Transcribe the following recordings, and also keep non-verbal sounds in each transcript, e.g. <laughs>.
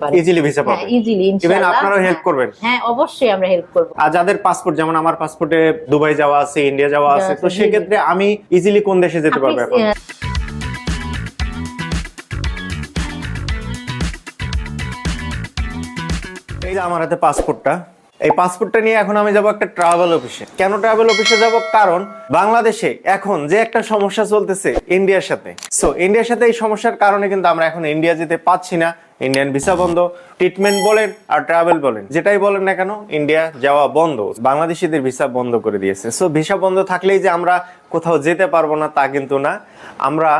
পারে। Easily visa হ্যাঁ easily ইনশাআল্লাহ আপনারাও হেল্প করবেন। হ্যাঁ অবশ্যই আমরা হেল্প করব। আর যাদের পাসপোর্ট যেমন আমার পাসপোর্টে দুবাই যাওয়া আছে ইন্ডিয়া যাওয়া আছে তো সেক্ষেত্রে আমি ইজিলি কোন দেশে যেতে পারব এখন? এই যে আমার হাতে পাসপোর্টটা এই পাসপোর্টটা নিয়ে এখন আমি যাব একটা ট্রাভেল অফিসে কেন ট্রাভেল অফিসে যাব? কারণ বাংলাদেশে এখন যে একটা সমস্যা চলতেছে ইন্ডিয়ার সাথে। সো ইন্ডিয়ার সাথে এই সমস্যার কারণে কিন্তু আমরা এখন ইন্ডিয়া যেতে পাচ্ছি না। ইন্ডিয়ান ভিসা বন্ধ ট্রিটমেন্ট বলেন আর ট্রাভেল বলেন। যেটাই বলেন না কেন ইন্ডিয়া যাওয়া বন্ধ। বাংলাদেশিদের ভিসা বন্ধ করে দিয়েছে। সো ভিসা বন্ধ থাকলেই যে আমরা কোথাও যেতে পারব না, তা কিন্তু না। আমরা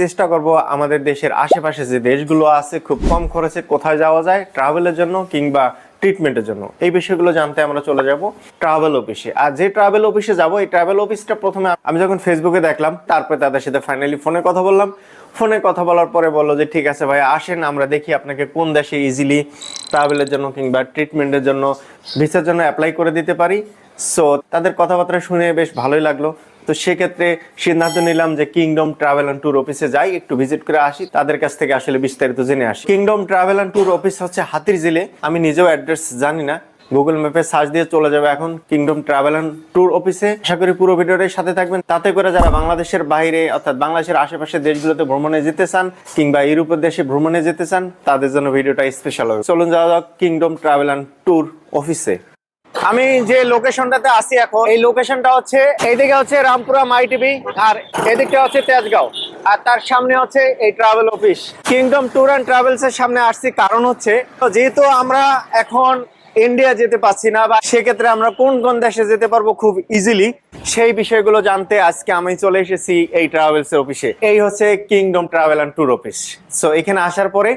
চেষ্টা করব আমাদের দেশের আশেপাশে যে দেশগুলো আছে, খুব কম খরচে কোথায় যাওয়া যায় ট্রাভেলের জন্য কিংবা ট্রিটমেন্টের জন্য। এই বিষয়গুলো জানতে আমরা চলে যাব ট্রাভেল অফিসে আর যে ট্রাভেল অফিসে যাব, এই ট্রাভেল অফিসটা প্রথমে আমি যখন ফেসবুকে দেখলাম, তারপরে তাদের সাথে ফাইনালি ফোনে কথা বললাম। ফোনে কথা বলার পরে বলল যে, ঠিক আছে ভাই আসেন, আমরা দেখি আপনাকে কোন দেশে ইজিলি ট্রাভেলের জন্য কিংবা ট্রিটমেন্টের জন্য ভিসার জন্য অ্যাপ্লাই করে দিতে পারি। সো তাদের কথাবার্তা শুনে বেশ ভালোই লাগল। তো সেক্ষেত্রে সিদ্ধান্ত নিলাম যে কিংডম ট্রাভেল অ্যান্ড ট্যুর অফিসে যাই, একটু ভিজিট করে আসি, তাদের কাছ থেকে আসলে বিস্তারিত জেনে আসি। Kingdom travel and tour office হচ্ছে হাতির জিলে। আমি নিজেও অ্যাড্রেস জানি না। গুগল ম্যাপে সার্চ দিয়ে চলে যাবে এখন কিংডম ট্রাভেল অ্যান্ড ট্যুর অফিসে আশা করি পুরো ভিডিওটার সাথে থাকবেন। তাতে করে যারা বাংলাদেশের বাইরে, অর্থাৎ বাংলাদেশের আশেপাশের দেশগুলোতে ভ্রমণে যেতে চান, কিংবা ইউরোপের দেশে ভ্রমণে যেতে চান, তাদের জন্য ভিডিওটা স্পেশাল হবে। চলুন যাওয়া যাক কিংডম ট্রাভেল অ্যান্ড ট্যুর অফিসে আমি যে লোকেশনটাতে আসি এখন, এই লোকেশনটা হচ্ছে, এইদিকে হচ্ছে রামপুরা মাই মাইটিভি আর এদিকটা হচ্ছে তেজগাঁও, আর তার সামনে হচ্ছে এই travel office kingdom tour and travels এর সামনে আসছি, কারণ হচ্ছে, যেহেতু আমরা এখন ইন্ডিয়া যেতে পারছি না, বা সেক্ষেত্রে আমরা কোন কোন দেশে যেতে পারব খুব ইজিলি সেই বিষয়গুলো জানতে আজকে আমি চলে এসেছি এই ট্রাভেলস অফিসে এই হচ্ছে kingdom travel and tour office so এখানে আসার পরে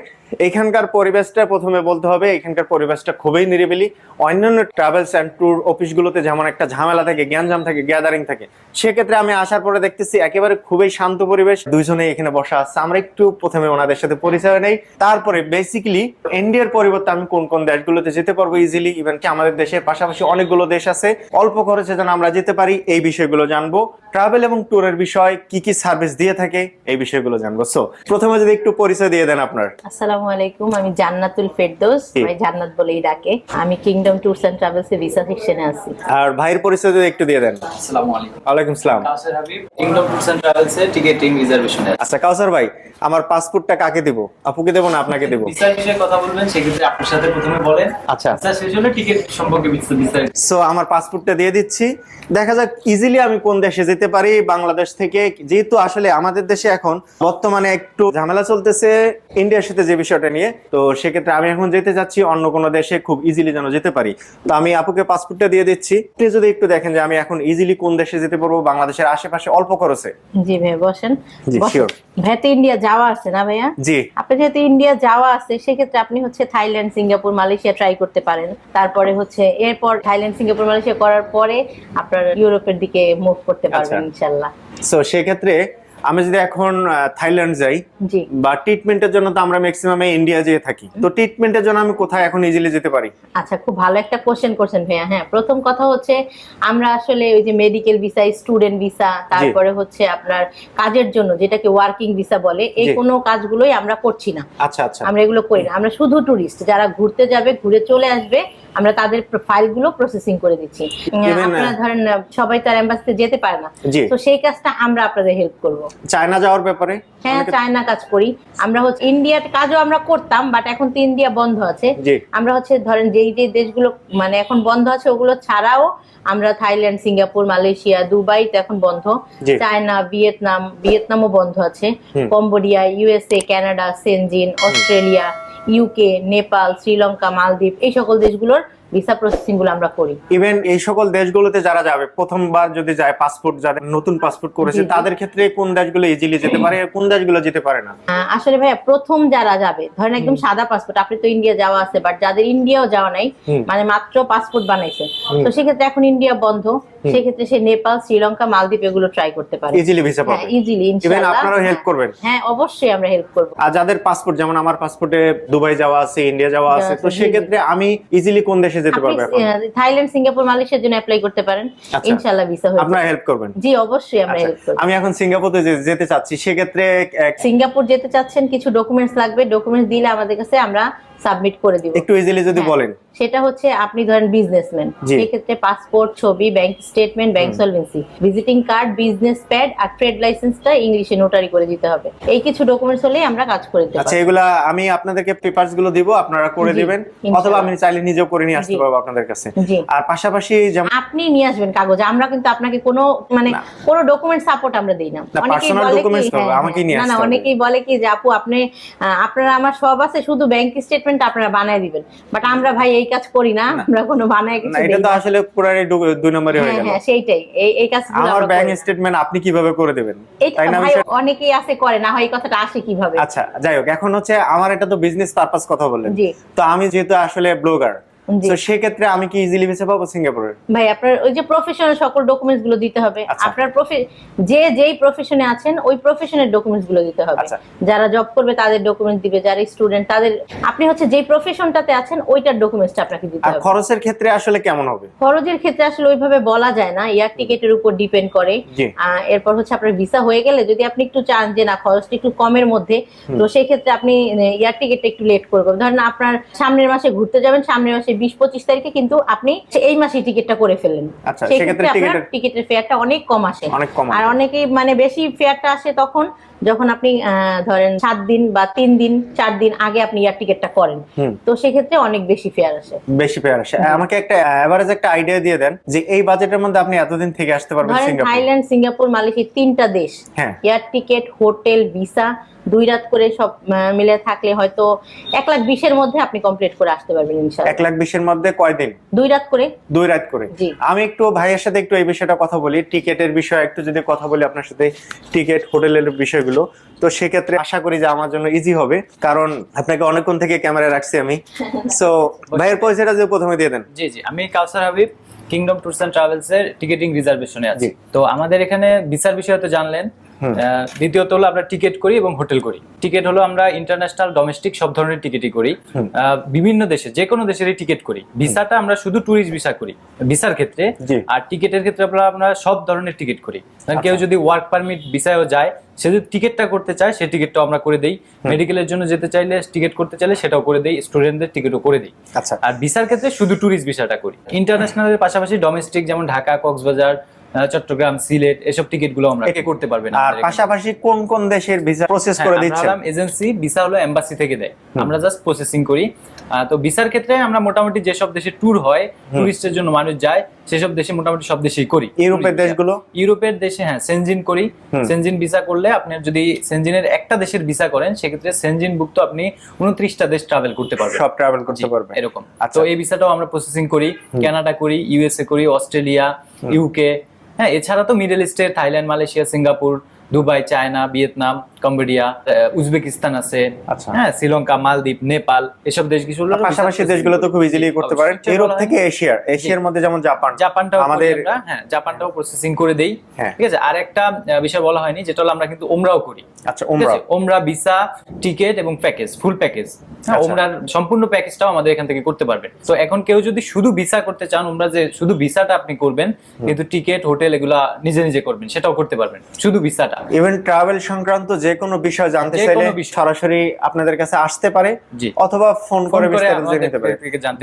এখানকার পরিবেশটা প্রথমে বলতে হবে, এখানকার পরিবেশটা খুবই নিরিবিলি। অন্যান্য ট্রাভেলস অ্যান্ড ট্যুর অফিসগুলোতে যেমন একটা ঝামেলা থাকে জ্ঞানজাম থাকে গ্যাদারিং থাকে, সেক্ষেত্রে আমি আসার পরে দেখতেছি একেবারে খুবই শান্ত পরিবেশ। দুইজনে এখানে বসা আছে। আমরা একটু প্রথমে ওনাদের সাথে পরিচয় নেই। তারপরে বেসিক্যালি ইন্ডিয়ার পরিবর্তে আমি কোন কোন দেশগুলোতে যেতে পারব ইজিলি ইভেন কি আমাদের দেশের পাশাপাশি অনেকগুলো দেশ আছে। অল্প খরচে যেন আমরা যেতে পারি এই বিষয়গুলো জানব। ট্রাভেল এবং ট্যুরের বিষয় কি কি সার্ভিস দিয়ে থাকে এই বিষয়গুলো জানব। সো প্রথমে যদি একটু পরিচয় দিয়ে দেন আপনার। আসসালামু আলাইকুম আমি জান্নাতুল ফেরদৌস আমি জান্নাত বলেই ডাকে। আমি কিংডম ট্যুরস এন্ড ট্রাভেলস এর ভিসা সেকশনে আছি। আর ভাইয়ের পরিচয় যদি একটু দিয়ে দেন। আসসালামু আলাইকুম। ওয়ালাইকুম সালাম। Kawsar Habib Kingdom Tours and Travels এর টিকেটিং রিজার্ভেশনে আচ্ছা কাউসার ভাই আমার পাসপোর্টটা কাকে দিব? আপুকে দেবো না আপনাকে দেবো? ভিসার বিষয়ে কথা বলবেন সেক্ষেত্রে আপনার সাথে প্রথমে বলেন। আচ্ছা। শেষ হলে টিকিট সম্পর্কে বিস্তারিত। বিস্তারিত সো আমার পাসপোর্টটা দিয়ে দিচ্ছি। দেখা যাক ইজিলি আমি কোন দেশে যেতে পারি? বাংলাদেশ থেকে। যেহেতু আসলে আমাদের দেশে এখন বর্তমানে একটু ঝামেলা চলতেছে ইন্ডিয়ার সাথে যে বিষয়টা নিয়ে তো সেক্ষেত্রে আমি এখন যেতে যাচ্ছি অন্য কোনো দেশে খুব ইজিলি যেন যেতে পারি। তো আমি আপুকে পাসপোর্টটা দিয়ে দিচ্ছি। আপনি যদি একটু দেখেন যে আমি এখন ইজিলি কোন দেশে যেতে পারব বাংলাদেশের আশেপাশে অল্প খরচে। জি ভাই বসেন। জি. ইন্ডিয়া যাওয়া আছে না ভাইয়া? জি। আপনি যেহেতু ইন্ডিয়া যাওয়া আছে সেক্ষেত্রে আপনি হচ্ছে থাইল্যান্ড সিঙ্গাপুর মালয়েশিয়া ট্রাই করতে পারেন। তারপরে হচ্ছে এরপর থাইল্যান্ড সিঙ্গাপুর মালয়েশিয়া করার পরে আপনার ইউরোপের দিকে মুভ করতে পারবেন আচ্ছা। ইনশাল্লাহ। সো সেক্ষেত্রে আমি যদি এখন থাইল্যান্ড যাই জি। বা ট্রিটমেন্টের জন্য তো আমরা ম্যাক্সিমামে ইন্ডিয়া যেয়ে থাকি। তো ট্রিটমেন্টের জন্য আমি কোথায় এখন ইজিলি যেতে পারি? আচ্ছা খুব ভালো একটা কোশ্চেন করছেন ভাইয়া। হ্যাঁ প্রথম কথা হচ্ছে আমরা আসলে ওই যে মেডিকেল ভিসা স্টুডেন্ট ভিসা তারপরে হচ্ছে আপনার কাজের জন্য যেটাকে ওয়ার্কিং ভিসা বলে এই। কোনো কাজগুলোই আমরা করছি না। আচ্ছা আচ্ছা। আমরা এগুলো করি না। আমরা শুধু টুরিস্ট যারা ঘুরতে যাবে ঘুরে চলে আসবে আমরা তাদের ফাইলগুলো প্রসেসিং করে দিচ্ছি। আপনারা ধরেন আহ, সবাই তার এম্বাসিতে যেতে পারে না। তো সেই কাজটা আমরা আপনাদের হেল্প করব। চায়না যাওয়ার ব্যাপারে? হ্যাঁ চায়না কাজ করি। আমরা হচ্ছে ইন্ডিয়ার কাজও আমরা করতাম বাট এখন তো ইন্ডিয়া বন্ধ আছে। আমরা হচ্ছে ধরেন যেই যে দেশগুলো মানে এখন বন্ধ আছে ওগুলো ছাড়াও আমরা থাইল্যান্ড সিঙ্গাপুর মালয়েশিয়া দুবাই তো এখন বন্ধ। চায়না ভিয়েতনাম ভিয়েতনামও বন্ধ আছে। Cambodia USA Canada Schengen Australia UK Nepal Sri Lanka Maldives এই সকল দেশগুলোর ভিসা প্রসেসিংগুলো আমরা করি। ইভেন এই সকল দেশগুলোতে যারা যাবে প্রথমবার যদি যায় পাসপোর্ট যাদের নতুন পাসপোর্ট করেছে। তাদের ক্ষেত্রে কোন দেশগুলো ইজিলি যেতে পারে কোন দেশগুলো যেতে পারে না? আসলে ভাইয়া প্রথম যারা যাবে ধরেন একদম সাদা পাসপোর্ট আপনি তো ইন্ডিয়া যাওয়া আছে বাট যাদের ইন্ডিয়াও যাওয়া নাই মানে মাত্র পাসপোর্ট বানাইছে। তো সেক্ষেত্রে এখন ইন্ডিয়া বন্ধ সেক্ষেত্রে সে নেপাল শ্রীলঙ্কা মালদ্বীপ এগুলো ট্রাই করতে পারে। ইজিলি ভিসা হ্যাঁ পাবে। ইজিলি আপনারাও হেল্প করবেন। হ্যাঁ অবশ্যই আমরা হেল্প করব। আর যাদের পাসপোর্ট যেমন আমার পাসপোর্টে দুবাই যাওয়া আছে ইন্ডিয়া যাওয়া আছে তো। সেক্ষেত্রে আমি ইজিলি কোন দেশে যেতে পারব এখন? থাইল্যান্ড সিঙ্গাপুর মালয়েশিয়ার জন্য অ্যাপ্লাই করতে পারেন। আচ্ছা। ইনশাআল্লাহ ভিসা হয়ে আপনারা হেল্প করবেন। জি অবশ্যই আমরা আচ্ছা, হেল্প করব। আমি এখন সিঙ্গাপুরে যেতে চাচ্ছি সেক্ষেত্রে সিঙ্গাপুর যেতে চাচ্ছেন কিছু ডকুমেন্টস লাগবে। ডকুমেন্টস দিলে আমাদের কাছে আমরা সাবমিট করে দিব। একটু ইজিলি যদি হ্যাঁ। বলেন। সেটা হচ্ছে আপনি ধরেন বিজনেসম্যান। সেক্ষেত্রে পাসপোর্ট ছবি bank statement bank solvency visiting card business pad আর ট্রেড লাইসেন্সটা ইংলিশে নোটারি করে দিতে হবে। এই কিছু ডকুমেন্টস হলেই আমরা কাজ করে দিতে আচ্ছা এগুলা আমি আপনাদেরকে পেপারসগুলো দিব আপনারা করে দিবেন। অথবা আমি চাইলে নিজেও করে নিয়ে আসতে। পারব আপনাদের কাছে। আর পাশাপাশি যেমন আপনি নিয়ে আসবেন কাগজ আমরা কিন্তু আপনাকে কোনো মানে কোনো ডকুমেন্ট সাপোর্ট আমরা দেই না। না, personal documents পাবো, নিয়ে না আসতে না। অনেকেই বলে কি যে আপু আপনি আপনারা আমার সব আছে শুধু ব্যাংক স্টেটমেন্ট আপনারা বানায় দিবেন। বাট আমরা ভাই এই কাজ করি না আমরা কোনো বানায় কিছু না এটা তো আসলে পুরাই দুই নম্বরই হয়ে হ্যাঁ গেল। হ্যাঁ সেইটাই। এই এই কাজগুলো আমার ব্যাংক স্টেটমেন্ট আপনি কীভাবে করে দেবেন? তাই না ভাই অনেকেই আছে করে না হয় এই কথাটা আসে কীভাবে? আচ্ছা যাই হোক এখন হচ্ছে আমার এটা তো বিজনেস পারপাস কথা বললেন। জি। তো আমি যেহেতু আসলে ব্লগার। তো সেক্ষেত্রে আমি কি ইজিলি ভিসা পাবো সিঙ্গাপুরের? ভাই আপনার ওই যে প্রফেশনাল সকল ডকুমেন্টসগুলো দিতে হবে। আচ্ছা। আপনার যে যেই প্রফেশনে আছেন ওই প্রফেশনের ডকুমেন্টসগুলো দিতে হবে। আচ্ছা। যারা জব করবে তাদের দিবে। যারা স্টুডেন্ট তাদের আপনি হচ্ছে যেই প্রফেশনটাতে আছেন ওইটার ডকুমেন্টসটা আপনাকে দিতে হবে। খরচের ক্ষেত্রে আসলে কেমন হবে? খরচের ক্ষেত্রে আসলে ওইভাবে বলা যায় না। এয়ার টিকেটের উপর ডিপেন্ড করে। আহ, এরপর হচ্ছে আপনার ভিসা হয়ে গেলে যদি আপনি একটু চান যে না খরচটা একটু কমের মধ্যে তো সেই ক্ষেত্রে আপনি এয়ার টিকেটটা একটু লেট করবেন ধরেন আপনার সামনের মাসে ঘুরতে যাবেন সামনের মাসে বিশ পঁচিশ তারিখে কিন্তু আপনি এই মাসে টিকিটটা করে ফেললেন। সেই সেক্ষেত্রে আপনার টিকিটের- ফেয়ারটা অনেক কম আসে। অনেক কম আর অনেকেই মানে বেশি ফেয়ারটা আসে তখন যখন আপনি ধরেন সাত দিন বা তিন দিন চার দিন আগে আপনি এয়ার টিকিটটা করেন। তো সেক্ষেত্রে অনেক বেশি ফেয়ার আসে। বেশি পেয়ার আসে। আমাকে একটা এভারেজ একটা আইডিয়া দিয়ে দেন যে এই বাজেটের মধ্যে আপনি এতদিন থেকে আসতে পারবেন সিঙ্গাপুর। থাইল্যান্ড সিঙ্গাপুর মালয়েশিয়া তিনটা দেশ। হ্যাঁ। এয়ার টিকেট হোটেল ভিসা দুই রাত করে সব মিলে থাকলে হয়তো এক লাখ বিশের মধ্যে আপনি কমপ্লিট করে আসতে পারবেন ইনশাআল্লাহ। এক লাখ বিশের মধ্যে কয়দিন? দুই রাত করে? দুই রাত করে। আমি একটু ভাইয়ের সাথে একটু এই বিষয়টা কথা বলি। টিকেটের বিষয়ে একটু যদি কথা বলি আপনার সাথে টিকেট হোটেলের বিষয়গুলো। তো সেক্ষেত্রে আশা করি যে আমার জন্য ইজি হবে। কারণ আপনাকে অনেকক্ষণ থেকে ক্যামেরা রাখছি আমি। <laughs> সো ভাইয়ের পয়সাটা যে প্রথমে দিয়ে দেন। জি জি। আমি Kawsar Habib Kingdom Tours and Travels এর টিকেটিং রিজার্ভেশনে আছি। তো আমাদের এখানে ভিসার বিষয়ে তো জানলেন। দ্বিতীয়ত হলো আমরা টিকিট করি এবং হোটেল করি। টিকিট হলো আমরা ইন্টারন্যাশনাল ডোমেস্টিক সব ধরনের টিকিটই করি। বিভিন্ন দেশে যে কোনো দেশেরই টিকিট করি। ভিসাটা আমরা শুধু ট্যুরিস্ট ভিসা করি ভিসার ক্ষেত্রে। আর টিকিটের ক্ষেত্রে আমরা আমরা সব ধরনের টিকিট করি। কারণ কেউ আচ্ছা। যদি ওয়ার্ক পারমিট ভিসায়ও যায় সে যদি টিকিটটা করতে চায় সেই টিকিটটা আমরা করে দেই। মেডিকেলের জন্য যেতে চাইলে টিকিট করতে চাইলে সেটাও করে দেই স্টুডেন্টদের টিকিটও করে দিই। আচ্ছা। আর ভিসার ক্ষেত্রে শুধু ট্যুরিস্ট ভিসাটা করি। ইন্টারন্যাশনালের পাশাপাশি ডোমেস্টিক যেমন ঢাকা কক্সবাজার চট্টগ্রাম সিলেট এসব টিকিটগুলো আমরা একে করতে পারবেন আর পাশাপাশি কোন কোন দেশের ভিসা প্রসেস করে দিচ্ছেন? এজেন্সি ভিসা হলো এম্বাসি থেকে দেয়। আমরা জাস্ট প্রসেসিং করি। তো ভিসার ক্ষেত্রে আমরা মোটামুটি যেসব দেশে ট্যুর হয় টুরিস্টের জন্য মানুষ যায় সেসব দেশে মোটামুটি সব দেশেই করি। ইউরোপের দেশগুলো? ইউরোপের দেশে হ্যাঁ সেনজিন করি। সেনজিন ভিসা করলে আপনি যদি সেনজিনের একটা দেশের ভিসা করেন সেক্ষেত্রে সেনজিন ভুক্ত আপনি উনত্রিশটা দেশ ট্রাভেল করতে পারবেন। সব ট্রাভেল করতে পারবেন। এরকম। আচ্ছা। তো এই ভিসাটাও আমরা প্রসেসিং করি। কানাডা করি ইউএসএ করি অস্ট্রেলিয়া ইউকে হ্যাঁ এছাড়া তো মিডল ইস্টে Thailand Malaysia Singapore Dubai China Vietnam Cambodia Uzbekistan আছে আচ্ছা। হ্যাঁ শ্রীলঙ্কা মালদ্বীপ নেপাল এসব দেশগুলো আর পাশাপাশি দেশগুলো তো খুব ইজিলি করতে পারেন। ইউরোপ থেকে এশিয়ার এশিয়ার মধ্যে যেমন জাপান। জাপানটাও আমাদের হ্যাঁ জাপানটাও প্রসেসিং করে দেই। হ্যাঁ। ঠিক আছে? আর একটা বিষয় বলা হয়নি যেটা হলো আমরা কিন্তু ওমরাও করি। আচ্ছা ওমরা ওমরা ভিসা টিকেট এবং প্যাকেজ ফুল প্যাকেজ। আচ্ছা। ওমরার সম্পূর্ণ প্যাকেজটাও আমাদের এখান থেকে করতে পারবেন। তো এখন কেউ যদি শুধু ভিসা করতে চান ওমরা যে শুধু ভিসাটা আপনি করবেন কিন্তু টিকেট হোটেল এগুলা নিজে নিজে করবেন সেটাও করতে পারবেন। শুধু ভিসাটা। ইভেন ট্রাভেল সংক্রান্ত যে কোনো বিষয় জানতে চাইলে সরাসরি আপনাদের কাছে আসতে পারে অথবা ফোন করে বিস্তারিত জেনে নিতে পারে।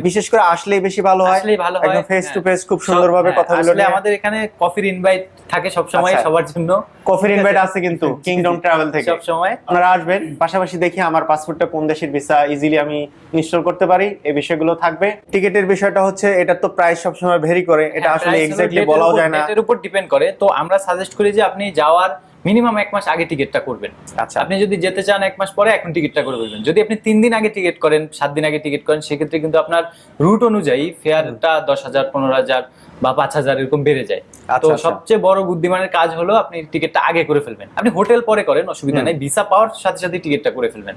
বিশেষ করে আসলেই বেশি ভালো হয়। হয়। একদম ফেস টু। ফেস খুব সব- সুন্দরভাবে আসলে নিয়ে আমাদের এখানে কফির ইনভাইট থাকে সব সময় আচ্ছা। সবার জন্য। কফির ইনভাইট আছে? কিন্তু কিংডম ট্রাভেল থেকে। সব সময় আপনারা আসবেন পাশাপাশি দেখি আমার পাসপোর্টটা কোন দেশের ভিসা ইজিলি আমি ইনস্টল করতে পারি এই বিষয়গুলো থাকবে। টিকেটের বিষয়টা হচ্ছে এটা তো প্রাইস সবসময় ভেরি করে। এটা হ্যাঁ, আসলে এক্স্যাক্টলি বলাও যায় না। এর উপর ডিপেন্ড করে। তো আমরা সাজেস্ট করি যে আপনি যাওয়ার মিনিমাম এক মাস আগে টিকিটটা করবেন। আচ্ছা। আপনি যদি যেতে চান এক মাস পরে এখন টিকিটটা করে ফেলবেন। যদি আপনি তিন দিন আগে টিকিট করেন সাত দিন আগে টিকিট করেন সেক্ষেত্রে কিন্তু আপনার রুট অনুযায়ী ফেয়ারটা দশ হাজার পনেরো হাজার বা পাঁচ হাজার এরকম বেড়ে যায়। তো আচ্ছা, আচ্ছা। সবচেয়ে বড় বুদ্ধিমানের কাজ হলো আপনি টিকিটটা আগে করে ফেলবেন। আপনি হোটেল পরে করেন অসুবিধা নেই ভিসা পাওয়ার সাথে সাথে টিকিটটা করে ফেলবেন।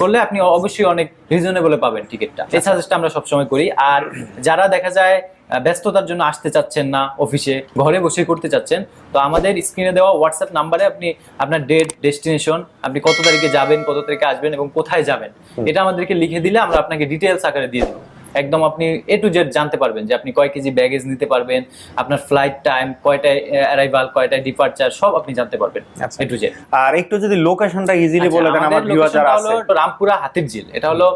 করলে আপনি অবশ্যই অনেক রিজনেবলে পাবেন টিকিটটা। এই সাজেস্টটা আমরা সবসময় করি। আর যারা দেখা যায় ব্যস্ততার জন্য আসতে চাচ্ছেন না অফিসে ঘরে বসে করতে চাচ্ছেন। তো আমাদের স্ক্রিনে দেওয়া হোয়াটসঅ্যাপ নাম্বারে আপনি আপনার ডেট ডেস্টিনেশন আপনি কত তারিখে যাবেন কত তারিখে আসবেন এবং কোথায় যাবেন এটা আমাদেরকে লিখে দিলে আমরা আপনাকে ডিটেলস আকারে দিয়ে দেবো। একদম আপনি এ টু জেড জানতে পারবেন যে আপনি কয় কেজি ব্যাগেজ নিতে পারবেন আপনার ফ্লাইট টাইম কয়টায় অ্যারাইভাল কয়টায় ডিপার্চার সব আপনি জানতে পারবেন। এ টু জেড আর একটু যদি লোকেশনটা ইজিলি আচ্ছা, বলে দেন আমার ভিউয়ার যারা আছে। রামপুরা হাতির ঝিল এটা হলো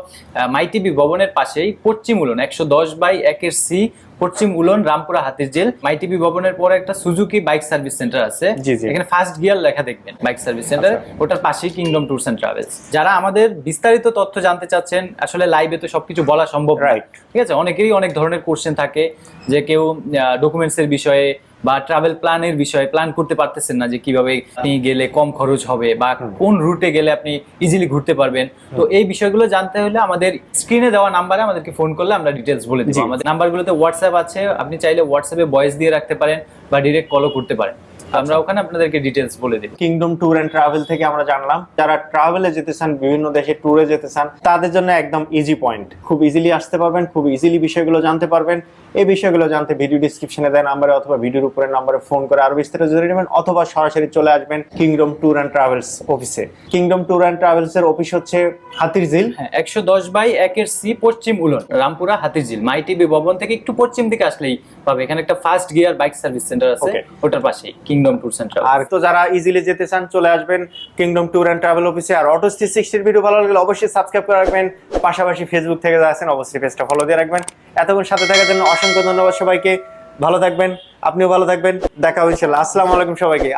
মাইটিবি ভবনের পাশেই পশ্চিম উলন একশো দশ বাই একের সি পশ্চিম উলন রামপুরা হাতির জেল মাইটিভি ভবনের পরে একটা সুজুকি বাইক সার্ভিস সেন্টার আছে। এখানে ফার্স্ট গিয়ার লেখা দেখবেন বাইক সার্ভিস সেন্টার। ওটার পাশেই কিংডম ট্যুরস এন্ড ট্রাভেলস যারা আমাদের বিস্তারিত তথ্য জানতে চাচ্ছেন আসলে লাইভে তো সবকিছু বলা সম্ভব রাইট ঠিক আছে? অনেকেরই অনেক ধরনের কোশ্চেন থাকে যে কেউ ডকুমেন্টসের বিষয়ে বা ট্রাভেল প্ল্যানের বিষয়ে প্ল্যান করতে পারতেছেন না যে কীভাবে আপনি গেলে কম খরচ হবে বা কোন রুটে গেলে আপনি ইজিলি ঘুরতে পারবেন। তো এই বিষয়গুলো জানতে হলে আমাদের স্ক্রিনে দেওয়া নাম্বারে আমাদেরকে ফোন করলে আমরা ডিটেলস বলে দিচ্ছি। আমাদের নাম্বারগুলোতে হোয়াটসঅ্যাপ আছে। আপনি চাইলে হোয়াটসঅ্যাপে ভয়েস দিয়ে রাখতে পারেন বা ডিরেক্ট কলও করতে পারেন। আমরা ওখানে আপনাদেরকে ডিটেলস বলে দিব। কিংডম ট্যুর এন্ড ট্রাভেল থেকে আমরা জানলাম। যারা ট্রাভেলে যেতে চান বিভিন্ন দেশে ট্যুরে যেতে চান তাদের জন্য একদম ইজি পয়েন্ট খুব ইজিলি আসতে পারবেন খুব ইজিলি বিষয়গুলো জানতে পারবেন। এই বিষয়গুলো জানতে ভিডিও ডিসক্রিপশনে দেয় নাম্বারে অথবা ভিডিওর উপরে নাম্বারে ফোন করে আরও বিস্তারিত জেনে নেবেন অথবা সরাসরি চলে আসবেন কিংডম ট্যুর এন্ড ট্রাভেলস অফিসে কিংডম ট্যুর এন্ড ট্রাভেলস এর অফিস হচ্ছে হাতিরঝিল। হ্যাঁ একশো দশ বাই একের সি পশ্চিম উলন রামপুরা হাতিরঝিল। মাই টিভি ভবন থেকে একটু পশ্চিম দিকে আসলেই পাবে। এখানে একটা First Gear bike service centre আছে ওটার পাশেই। কিংডম ট্যুর সেন্টার আর তো যারা ইজিলি যেতে চান, চলে আসবেন কিংডম ট্যুর এন্ড ট্রাভেল অফিসে আর অটো থ্রি সিক্সটির ভিডিও ভালো লাগলে অবশ্যই সাবস্ক্রাইব করে রাখবেন। পাশাপাশি ফেসবুক থেকে যা আছেন, অবশ্যই পেজটা ফলো দিয়ে রাখবেন। এতক্ষণ সাথে থাকার জন্য অসংখ্য ধন্যবাদ সবাইকে। ভালো থাকবেন, আপনিও ভালো থাকবেন। দেখা হয়েছিল আসসালামু আলাইকুম সবাইকে।